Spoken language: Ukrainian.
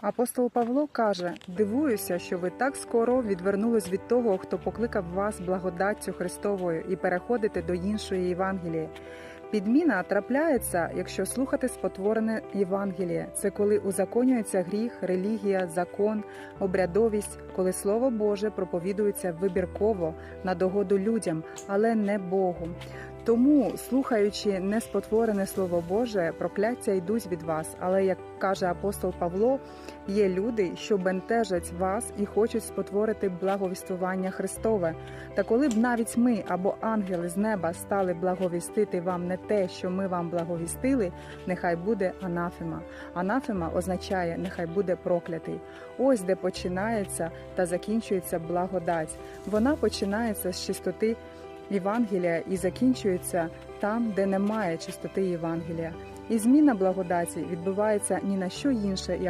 Апостол Павло каже: Дивуюся, що ви так скоро відвернулись від того, хто покликав вас благодаттю Христовою, і переходите до іншої Євангелії. Підміна трапляється, якщо слухати спотворене Євангеліє. Це коли узаконюється гріх, релігія, закон, обрядовість, коли Слово Боже проповідується вибірково на догоду людям, але не Богу. Тому, слухаючи неспотворене Слово Боже, прокляття йдуть від вас. Але як каже апостол Павло, є люди, що бентежать вас і хочуть спотворити благовіствування Христове. Та коли б навіть ми або ангели з неба стали благовістити вам не те, що ми вам благовістили, нехай буде анафема. Анафема означає нехай буде проклятий. Ось де починається та закінчується благодать. Вона починається з чистоти Євангелія і закінчується там, де немає чистоти Євангелія. І зміна благодаті відбувається ні на що інше, як